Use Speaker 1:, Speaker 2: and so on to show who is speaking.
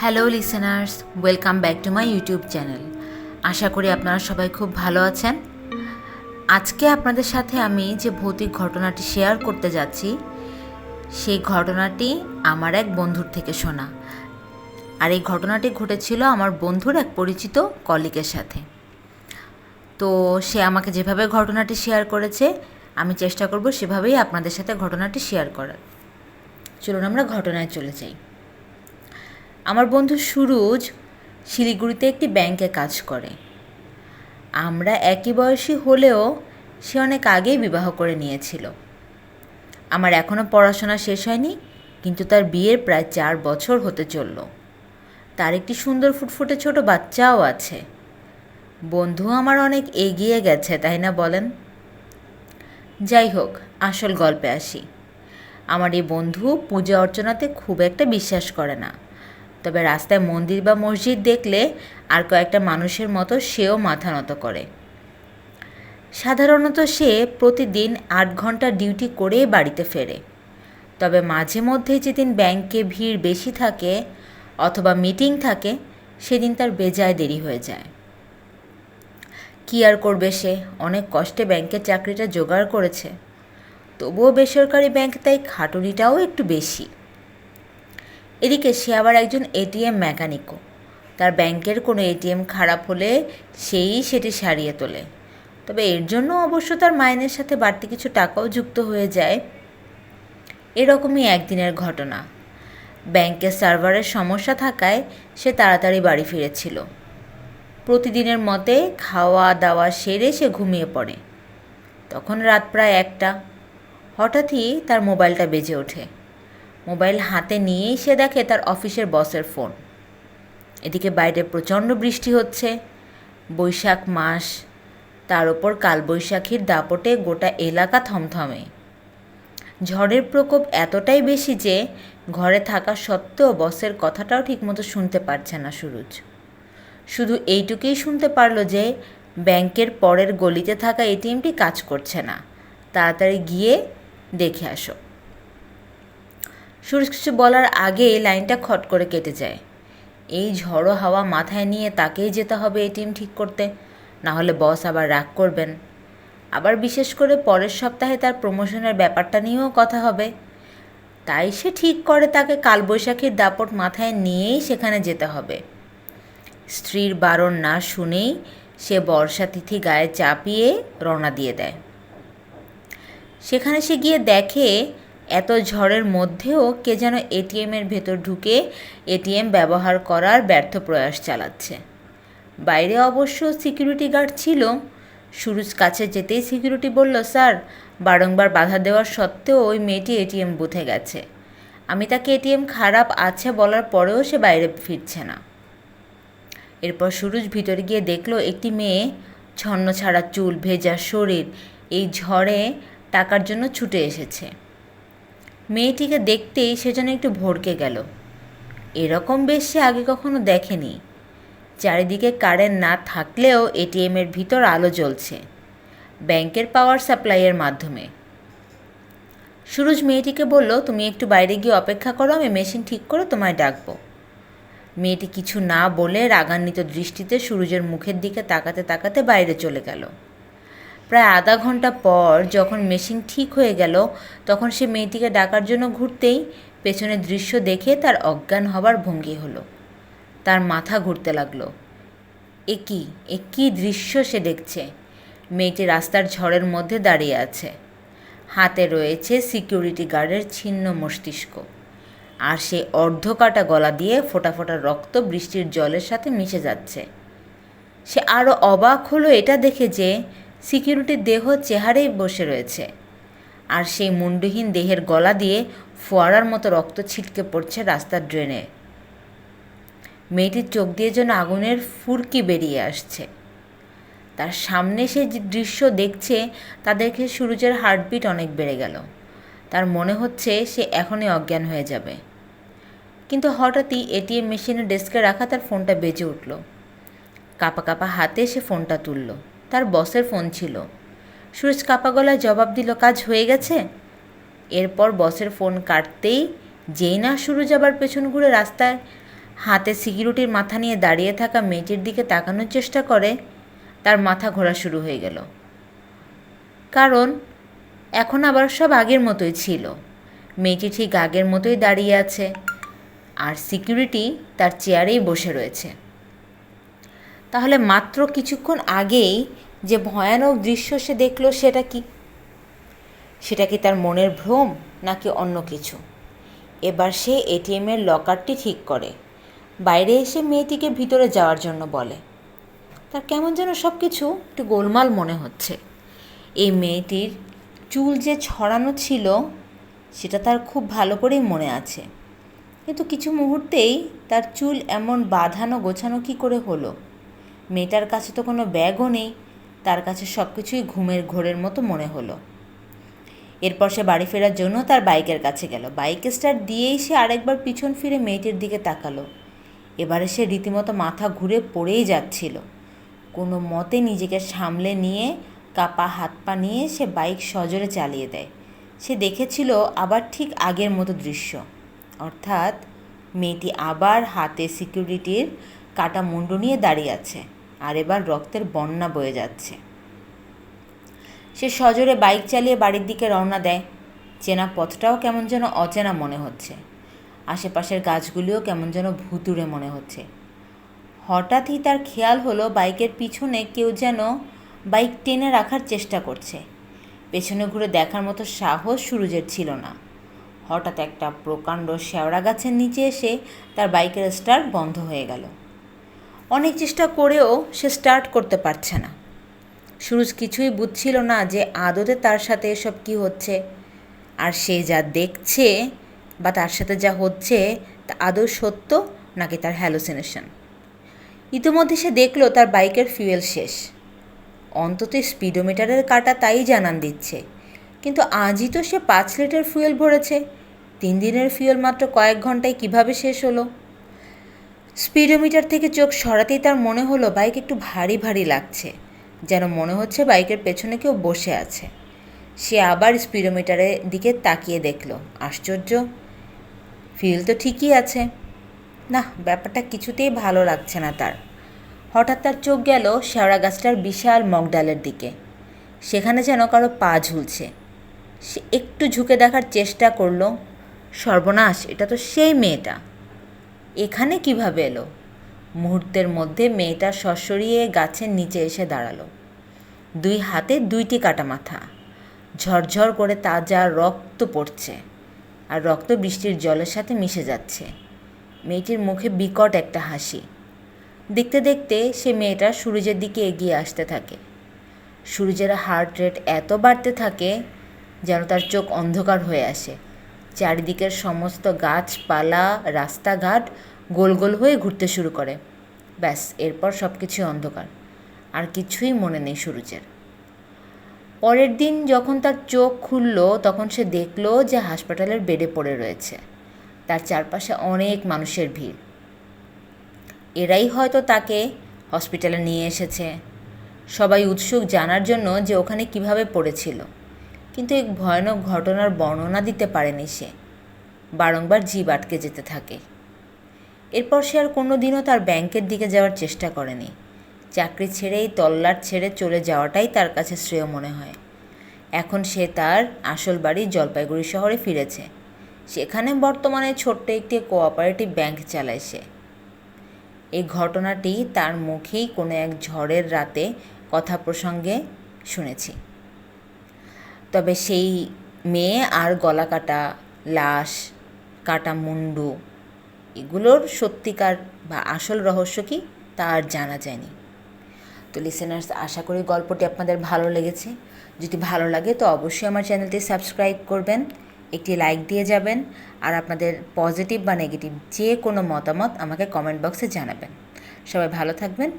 Speaker 1: Hello listeners welcome back to my YouTube channel আশা করি আপনারা সবাই খুব ভালো আছেন। আজকে আপনাদের সাথে আমি যে ভৌতিক ঘটনাটি শেয়ার করতে যাচ্ছি, সেই ঘটনাটি আমার এক বন্ধুর থেকে শোনা। আর এই ঘটনাটি ঘটেছিল আমার বন্ধুর এক পরিচিত কলিকের সাথে। তো সে আমাকে যেভাবে ঘটনাটি শেয়ার করেছে, আমি চেষ্টা করব সেভাবেই আপনাদের সাথে ঘটনাটি শেয়ার করার। চলুন আমরা ঘটনায় চলে যাই। আমার বন্ধু সুরুজ শিলিগুড়িতে একটি ব্যাংকে কাজ করে। আমরা একই বয়সী হলেও সে অনেক আগেই বিবাহ করে নিয়েছিল। আমার এখনও পড়াশোনা শেষ হয়নি, কিন্তু তার বিয়ের প্রায় চার বছর হতে চলল। তার একটি সুন্দর ফুটফুটে ছোট বাচ্চাও আছে। বন্ধু আমার অনেক এগিয়ে গেছে, তাই না বলেন? যাই হোক, আসল গল্পে আসি। আমার এই বন্ধু পূজা অর্চনাতে খুব একটা বিশ্বাস করে না। তবে রাস্তায় মন্দির বা মসজিদ দেখলে আর কয়েকটা মানুষের মতো সেও মাথা নত করে। সাধারণত সে প্রতিদিন আট ঘণ্টা ডিউটি করে বাড়িতে ফেরে। তবে মাঝে মধ্যে যেদিন ব্যাংকে ভিড় বেশি থাকে অথবা মিটিং থাকে, সেদিন তার বেজায় দেরি হয়ে যায়। কী আর করবে সে? অনেক কষ্টে ব্যাংকের চাকরিটা জোগাড় করেছে। তবুও বেসরকারি ব্যাংক তাই খাটুনিটাও একটু বেশি। এদিকে সে আবার একজন এটিএম মেকানিকও। তার ব্যাংকের কোনো এটিএম খারাপ হলে সেই সেটি সারিয়ে তোলে। তবে এর জন্য অবশ্য তার মাইনের সাথে বাড়তি কিছু টাকাও যুক্ত হয়ে যায়। এরকমই একদিনের ঘটনা। ব্যাংকের সার্ভারের সমস্যা থাকায় সে তাড়াতাড়ি বাড়ি ফিরেছিল। প্রতিদিনের মতে খাওয়া দাওয়া সেরে সে ঘুমিয়ে পড়ে। তখন রাত প্রায় একটা। হঠাৎই তার মোবাইলটা বেজে ওঠে। মোবাইল হাতে নিয়েই সে দেখে তার অফিসের বসের ফোন। এদিকে বাইরে প্রচণ্ড বৃষ্টি হচ্ছে। বৈশাখ মাস, তার ওপর কালবৈশাখীর দাপটে গোটা এলাকা থমথমে। ঝড়ের প্রকোপ এতটাই বেশি যে ঘরে থাকা সত্ত্বেও বসের কথাটাও ঠিকমতো শুনতে পারছে না সুরজ। শুধু এইটুকুই শুনতে পারল যে ব্যাংকের পরের গলিতে থাকা এটিএমটি কাজ করছে না। তাড়াতাড়ি গিয়ে দেখে আসো। সুরজ কিছু বলার আগে লাইনটা খট করে কেটে যায়। এই ঝড়ো হাওয়া মাথায় নিয়ে তাকেই যেতে হবে এটিএম ঠিক করতে। না হলে বস আবার রাগ করবেন। আবার বিশেষ করে পরের সপ্তাহে তার প্রমোশনের ব্যাপারটা নিয়েও কথা হবে। তাই সে ঠিক করে তাকে কালবৈশাখীর দাপট মাথায় নিয়েই সেখানে যেতে হবে। স্ত্রীর বারণ না শুনেই সে বর্ষা তিথি গায়ে চাপিয়ে রওনা দিয়ে দেয়। সেখানে সে গিয়ে দেখে, এত ঝড়ের মধ্যেও কে যেন এটিএমের ভেতর ঢুকে এটিএম ব্যবহার করার ব্যর্থ প্রয়াস চালাচ্ছে। বাইরে অবশ্য সিকিউরিটি গার্ড ছিল। সুরুজ কাছে যেতেই সিকিউরিটি বলল, স্যার, বারংবার বাধা দেওয়ার সত্ত্বেও ওই মেয়েটি এটিএম বুথে গেছে। আমি তাকে এটিএম খারাপ আছে বলার পরেও সে বাইরে ফিরছে না। এরপর সুরুজ ভিতরে গিয়ে দেখল, একটি মেয়ে, ছন্ন ছাড়া চুল, ভেজা শরীর, এই ঝড়ে টাকার জন্য ছুটে এসেছে। মেয়েটিকে দেখতেই সে যেন একটু ভড়কে গেল। এরকম বেশ সে আগে কখনো দেখেনি। চারিদিকে কারেন্ট না থাকলেও এটিএমের ভিতর আলো জ্বলছে, ব্যাংকের পাওয়ার সাপ্লাইয়ের মাধ্যমে। সুরজ মেয়েটিকে বলল, তুমি একটু বাইরে গিয়ে অপেক্ষা করো, আমি মেশিন ঠিক করে তোমায় ডাকবো। মেয়েটি কিছু না বলে রাগান্বিত দৃষ্টিতে সুরজের মুখের দিকে তাকাতে তাকাতে বাইরে চলে গেল। প্রায় আধা ঘণ্টা পর যখন মেশিন ঠিক হয়ে গেল, তখন সে মেয়েটিকে ডাকার জন্য ঘুরতেই পেছনের দৃশ্য দেখে তার অজ্ঞান হবার ভঙ্গি হলো। তার মাথা ঘুরতে লাগল। এ কী? এ কী দৃশ্য সে দেখছে? মেয়েটি রাস্তার ঝড়ের মধ্যে দাঁড়িয়ে আছে। হাতে রয়েছে সিকিউরিটি গার্ডের ছিন্ন মস্তিষ্ক। আর সে অর্ধকাটা গলা দিয়ে ফোটা ফোটা রক্ত বৃষ্টির জলের সাথে মিশে যাচ্ছে। সে আরও অবাক হলো এটা দেখে যে সিকিউরিটির দেহ চেহারেই বসে রয়েছে। আর সেই মুন্ডহীন দেহের গলা দিয়ে ফোয়ারার মতো রক্ত ছিটকে পড়ছে রাস্তার ড্রেনে। মেয়েটির চোখ দিয়ে যেন আগুনের ফুরকি বেরিয়ে আসছে। তার সামনে সে দৃশ্য দেখছে, তা দেখে সুরজের হার্টবিট অনেক বেড়ে গেল। তার মনে হচ্ছে সে এখনই অজ্ঞান হয়ে যাবে। কিন্তু হঠাৎই এটিএম মেশিনের ডেস্কে রাখা তার ফোনটা বেজে উঠল। কাপা কাপা হাতে সে ফোনটা তুলল। তার বসের ফোন ছিল। সুরজ কাপা গলায় জবাব দিল, কাজ হয়ে গেছে? এরপর বসের ফোন কাটতেই যেই না সুরজ আবার পেছন ঘুরে রাস্তায় হাতে সিকিউরিটির মাথা নিয়ে দাঁড়িয়ে থাকা মেয়েটির দিকে তাকানোর চেষ্টা করে, তার মাথা ঘোরা শুরু হয়ে গেল। কারণ এখন আবার সব আগের মতোই ছিল। মেয়েটি ঠিক আগের মতোই দাঁড়িয়ে আছে, আর সিকিউরিটি তার চেয়ারেই বসে রয়েছে। তাহলে মাত্র কিছুক্ষণ আগেই যে ভয়ানক দৃশ্য সে দেখল সেটা কি? সেটা কি তার মনের ভ্রম নাকি অন্য কিছু? এবার সে এটিএমের লকারটি ঠিক করে। বাইরে এসে মেয়েটিকে ভিতরে যাওয়ার জন্য বলে। তার কেমন যেন সব কিছু একটু গোলমাল মনে হচ্ছে। এই মেয়েটির চুল যে ছড়ানো ছিল, সেটা তার খুব ভালো করেই মনে আছে। কিন্তু কিছু মুহূর্তেই তার চুল এমন বাঁধানো গোছানো কি করে হলো? মেয়েটার কাছে তো কোনো ব্যাগও নেই। তার কাছে সব কিছুই ঘুমের ঘোরের মতো মনে হলো। এরপর সে বাড়ি ফেরার জন্য তার বাইকের কাছে গেল। বাইক স্টার্ট দিয়েই সে আরেকবার পিছন ফিরে মেয়েটির দিকে তাকালো। এবারে সে রীতিমতো মাথা ঘুরে পড়েই যাচ্ছিল। কোনো মতে নিজেকে সামলে নিয়ে, কাপা হাত পা নিয়ে সে বাইক সজোরে চালিয়ে দেয়। সে দেখেছিল আবার ঠিক আগের মতো দৃশ্য। অর্থাৎ মেয়েটি আবার হাতে সিকিউরিটির কাটা মুন্ডু নিয়ে দাঁড়িয়ে আছে। আর এবার রক্তের বন্যা বয়ে যাচ্ছে। সে সজোরে বাইক চালিয়ে বাড়ির দিকে রওনা দেয়। চেনা পথটাও কেমন যেন অচেনা মনে হচ্ছে। আশেপাশের গাছগুলিও কেমন যেন ভুতুড়ে মনে হচ্ছে। হঠাৎই তার খেয়াল হলো বাইকের পিছনে কেউ যেন বাইক টেনে রাখার চেষ্টা করছে। পেছনে ঘুরে দেখার মতো সাহস সুরুজের ছিল না। হঠাৎ একটা প্রকাণ্ড শেওড়া গাছের নিচে এসে তার বাইকের স্টার্ট বন্ধ হয়ে গেল। অনেক চেষ্টা করেও সে স্টার্ট করতে পারছে না। সুরজ কিছুই বুঝছিল না যে আদতে তার সাথে এসব কি হচ্ছে। আর সে যা দেখছে বা তার সাথে যা হচ্ছে, তা আদৌ সত্য নাকি তার হ্যালোসিনেশন ইতিমধ্যে সে দেখল তার বাইকের ফিউয়েল শেষ। অন্তত স্পিডোমিটারের কাটা তাই জানান দিচ্ছে। কিন্তু আজই তো সে পাঁচ লিটার ফুয়েল ভরেছে। তিন দিনের ফুয়েল মাত্র কয়েক ঘন্টায় কীভাবে শেষ হলো? স্পিডোমিটার থেকে চোখ সরাতেই তার মনে হলো বাইক একটু ভারী ভারী লাগছে, যেন মনে হচ্ছে বাইকের পেছনে কেউ বসে আছে। সে আবার স্পিডোমিটারের দিকে তাকিয়ে দেখল। আশ্চর্য, ফিল তো ঠিকই আছে। না, ব্যাপারটা কিছুতেই ভালো লাগছে না তার। হঠাৎ তার চোখ গেল শেওড়া গাছটার বিশাল মগডালের দিকে। সেখানে যেন কারও পা ঝুলছে। সে একটু ঝুঁকে দেখার চেষ্টা করল। সর্বনাশ, এটা তো সেই মেয়েটা। এখানে কীভাবে এলো? মুহূর্তের মধ্যে মেয়েটা সশরিয়ে গাছের নিচে এসে দাঁড়াল। দুই হাতে দুইটি কাটা মাথা ঝরঝর করে তাজা রক্ত পড়ছে আর রক্ত বৃষ্টির জলের সাথে মিশে যাচ্ছে। মেয়েটির মুখে বিকট একটা হাসি। দেখতে দেখতে সে মেয়েটা সূর্যের দিকে এগিয়ে আসতে থাকে। সূর্যের হার্ট রেট এত বাড়তে থাকে যেন তার চোখ অন্ধকার হয়ে আসে। চারিদিকের সমস্ত গাছপালা, রাস্তাঘাট গোল গোল হয়ে ঘুরতে শুরু করে। ব্যাস, এরপর সব কিছুই অন্ধকার। আর কিছুই মনে নেই সূর্যের পরের দিন যখন তার চোখ খুলল, তখন সে দেখল যে হাসপাতালের বেডে পড়ে রয়েছে। তার চারপাশে অনেক মানুষের ভিড়। এরাই হয়তো তাকে হসপিটালে নিয়ে এসেছে। সবাই উৎসুক জানার জন্য যে ওখানে কীভাবে পড়েছিল। কিন্তু এক ভয়ানক ঘটনার বর্ণনা দিতে পারেনি সে। বারংবার জীব আটকে যেতে থাকে। এরপর সে আর কোনো দিনও তার ব্যাংকের দিকে যাওয়ার চেষ্টা করেনি। চাকরি ছেড়েই তল্লাট ছেড়ে চলে যাওয়াটাই তার কাছে শ্রেয় মনে হয়। এখন সে তার আসল বাড়ি জলপাইগুড়ি শহরে ফিরেছে। সেখানে বর্তমানে ছোট্ট একটি কোঅপারেটিভ ব্যাংক চালায় সে। এই ঘটনাটি তার মুখেই কোনো এক ঝড়ের রাতে কথা প্রসঙ্গে শুনেছি। তবে সেই মেয়ে আর গলা কাটা, লাশ, কাটা মুন্ডু, এগুলোর সত্যিকার বা আসল রহস্য কি তা আর জানা যায়নি। তো লিসেনার্স আশা করি গল্পটি আপনাদের ভালো লেগেছে। যদি ভালো লাগে তো অবশ্যই আমার চ্যানেলটি সাবস্ক্রাইব করবেন, একটি লাইক দিয়ে যাবেন, আর আপনাদের পজিটিভ বা নেগেটিভ যে কোনো মতামত আমাকে কমেন্ট বক্সে জানাবেন। সবাই ভালো থাকবেন।